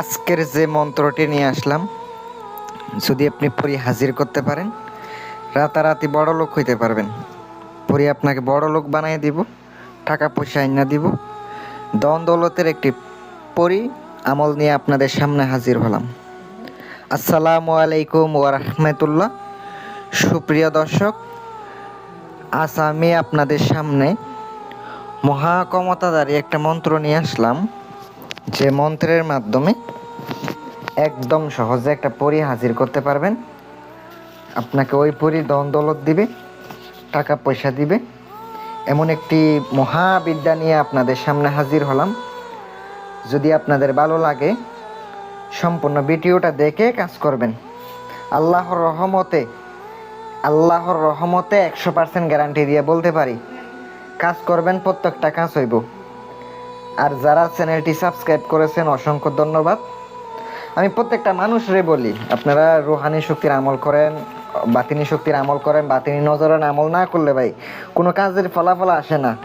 আজকের যে মন্ত্রটি নিয়ে আসলাম, যদি আপনি পরি হাজির করতে পারেন, রাতারাতি বড় লোক হইতে পারবেন। পরি আপনাকে বড় লোক বানিয়ে দিব, টাকা পয়সা আইনা দিব। দন দৌলতের একটি পরি আমল নিয়ে আপনাদের সামনে হাজির হলাম। আসসালামু আলাইকুম রাহমাতুল্লাহ। সুপ্রিয় দর্শক, আজ আমি আপনাদের সামনে মহাকমতাদারী একটা মন্ত্র নিয়ে আসলাম। যে মন্ত্রের মাধ্যমে একদম সহজে একটা পরি হাজির করতে পারবেন। আপনাকে ওই পরি দন দৌলত দিবে, টাকা পয়সা দিবে। এমন একটি মহাবিদ্যা নিয়ে আপনাদের সামনে হাজির হলাম। যদি আপনাদের ভালো লাগে, সম্পূর্ণ ভিডিওটা দেখে কাজ করবেন। আল্লাহর রহমতে আল্লাহর রহমতে একশো পার্সেন্ট গ্যারান্টি দিয়ে বলতে পারি, কাজ করবেন প্রত্যেকটা কাজ হইব। আর যারা চ্যানেলটি সাবস্ক্রাইব করেছেন, অসংখ্য ধন্যবাদ। আমি প্রত্যেকটা মানুষরে বলি, আপনারা রুহানি শক্তির আমল করেন, বাতিনি শক্তির আমল করেন, বাতিনি নজরের আমল না করলে ভাই, কোনো কাজের ফলাফল আসে না।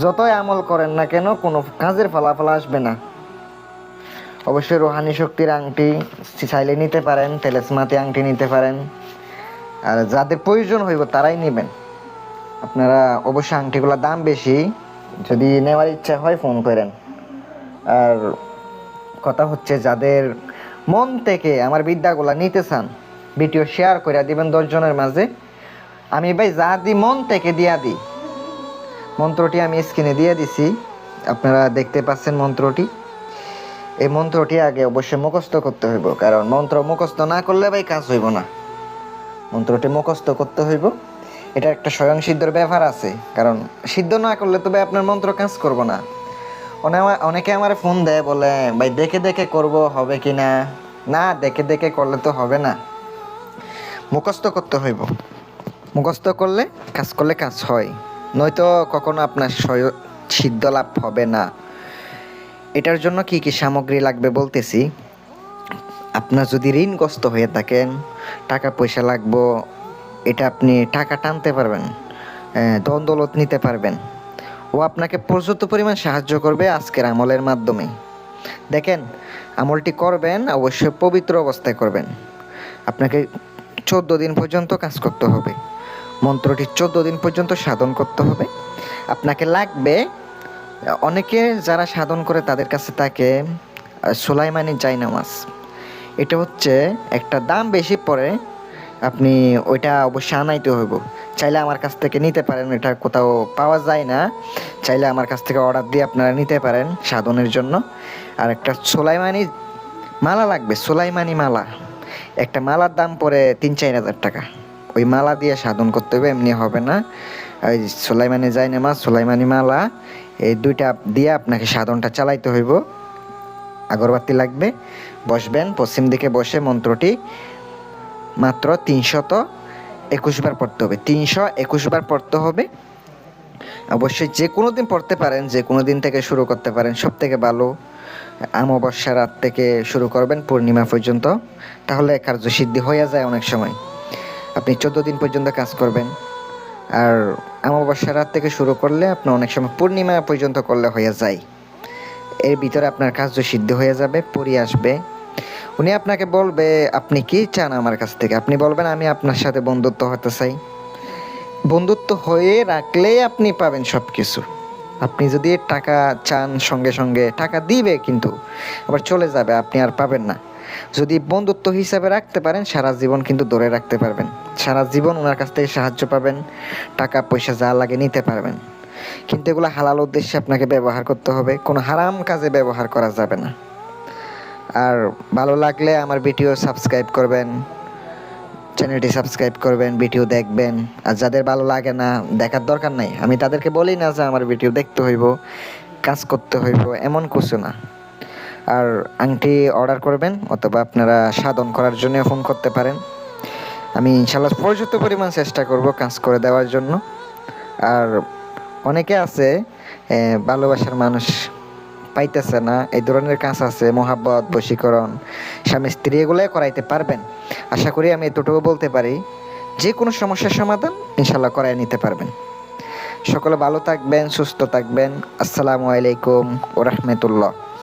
যতই আমল করেন না কেন, কোনো কাজের ফলাফল আসবে না। অবশ্যই রুহানি শক্তির আংটি চাইলে নিতে পারেন তেলেসমাতি আংটি নিতে পারেন। আর যাদের প্রয়োজন হইব তারাই নেবেন। আপনারা অবশ্যই আংটিগুলোর দাম বেশি। যদি নেওয়ার ইচ্ছা হয়, ফোন করেন। আর কথা হচ্ছে, যাদের মন থেকে আমার বিদ্যাগুলা নিতে চান, ভিডিও শেয়ার করে দিবেন দশজনের মাঝে। আমি ভাই, যা দিই মন থেকে দিয়া দিই মন্ত্রটি আমি স্ক্রিনে দিয়ে দিছি। আপনারা দেখতে পাচ্ছেন মন্ত্রটি। এই মন্ত্রটি আগে অবশ্যই মুখস্থ করতে হইব, কারণ মন্ত্র মুখস্থ না করলে ভাই কাজ হইব না। মন্ত্রটি মুখস্থ করতে হইব। এটা একটা স্বয়ং সিদ্ধর ব্যাপার আছে, কারণ সিদ্ধ না করলে তবে আপনার মন্ত্র কাজ করব না। অনে- অনেকে আমার ফোন দেয়, বলে, ভাই, দেখে দেখে করব, হবে কি না? না, দেখে দেখে করলে তো হবে না। মুখস্থ করতে হইব। মুখস্থ করলে কাজ করলে কাজ হয়, নয়তো কখনো আপনার স্বয়- সিদ্ধ লাভ হবে না। এটার জন্য কি কি সামগ্রী লাগবে বলতেছি। আপনার যদি ঋণগ্রস্ত হয়ে থাকেন, টাকা পয়সা লাগবো এটা আপনি টাকা টানতে পারবেন দৌলত নিতে পারবেন। ও আপনাকে পর্যাপ্ত পরিমাণ সাহায্য করবে আজকের আমলের মাধ্যমে। দেখেন, আমলটি করবেন, অবশ্যই পবিত্র অবস্থায় করবেন। আপনাকে চোদ্দ দিন পর্যন্ত কাজ করতে হবে। মন্ত্রটি চোদ্দ দিন পর্যন্ত সাধন করতে হবে। আপনাকে লাগবে, অনেকে যারা সাধন করে তাদের কাছে তাকে সোলাইমানি জাইনামাজ। এটা হচ্ছে একটা দাম বেশি পড়ে আপনি ওইটা অবশ্যই আনাইতে হইব। চাইলে আমার কাছ থেকে নিতে পারেন, এটা কোথাও পাওয়া যায় না। চাইলে আমার কাছ থেকে অর্ডার দিয়ে আপনারা নিতে পারেন সাধনের জন্য। আর একটা সোলাইমানি মালা লাগবে, সোলাইমানি মালা। একটা মালার দাম পড়ে তিন, চার হাজার টাকা। ওই মালা দিয়ে সাধন করতে হবে, এমনি হবে না। ওই সোলাইমানি জাইনামাজ সোলাইমানি মালা, এই দুইটা দিয়ে আপনাকে সাধনটা চালাইতে হইব। আগরবাতি লাগবে, বসবেন, পশ্চিম দিকে বসে মন্ত্রটি মাত্র তিনশত একুশ বার পড়তে হবে। তিনশো একুশ বার পড়তে হবে। অবশ্যই যে কোনো দিন পড়তে পারেন, যে কোনো দিন থেকে শুরু করতে পারেন। সব থেকে ভালো অমাবস্যা রাত থেকে শুরু করবেন পূর্ণিমা পর্যন্ত। তাহলে কার্যসিদ্ধি হয়ে যায় অনেক সময়। আপনি চোদ্দ দিন পর্যন্ত কাজ করবেন। আর অমাবস্যা রাত থেকে শুরু করলে আপনি অনেক সময় পূর্ণিমা পর্যন্ত করলে হয়ে যায়। এর ভিতরে আপনার কার্য সিদ্ধ হয়ে যাবে, পরি আসবে। উনি আপনাকে বলবে, আপনি কি চান আমার কাছ থেকে? আপনি বলবেন, আমি আপনার সাথে বন্ধুত্ব হতে চাই। বন্ধুত্ব হয়ে রাখলেই আপনি পাবেন সব কিছু আপনি যদি টাকা চান, সঙ্গে সঙ্গে টাকা দিবে কিন্তু আবার চলে যাবে, আপনি আর পাবেন না। যদি বন্ধুত্ব হিসাবে রাখতে পারেন, সারা জীবন কিন্তু ধরে রাখতে পারবেন। সারা জীবন ওনার কাছ থেকে সাহায্য পাবেন, টাকা, পয়সা যা লাগে নিতে পারবেন। কিন্তু এগুলো হালাল উদ্দেশ্যে আপনাকে ব্যবহার করতে হবে, কোনো হারাম কাজে ব্যবহার করা যাবে না। আর ভালো লাগলে আমার ভিডিও সাবস্ক্রাইব করবেন, চ্যানেলটি সাবস্ক্রাইব করবেন, ভিডিও দেখবেন। আর যাদের ভালো লাগে না, দেখার দরকার নাই। আমি তাদেরকে বলি না যে আমার ভিডিও দেখতে হইব, কাজ করতে হইব, এমন কিছু না। আর আংটি অর্ডার করবেন, অথবা আপনারা সাধন করার জন্য ফোন করতে পারেন। আমি ইনশাল্লাহ পর্যাপ্ত পরিমাণ চেষ্টা করব কাজ করে দেওয়ার জন্য। আর অনেকে আছে ভালোবাসার মানুষ পাইতেছে না, এই ধরনের কাজ আছে, মোহাব্বত, বশীকরণ। স্বামী স্ত্রী এগুলাই করাইতে পারবেন। আশা করি আমি এতটুকু বলতে পারি, যে কোনো সমস্যার সমাধান ইনশাল্লাহ করাই নিতে পারবেন। সকলে ভালো থাকবেন, সুস্থ থাকবেন। আসসালামু আলাইকুম ও রহমতুল্লাহ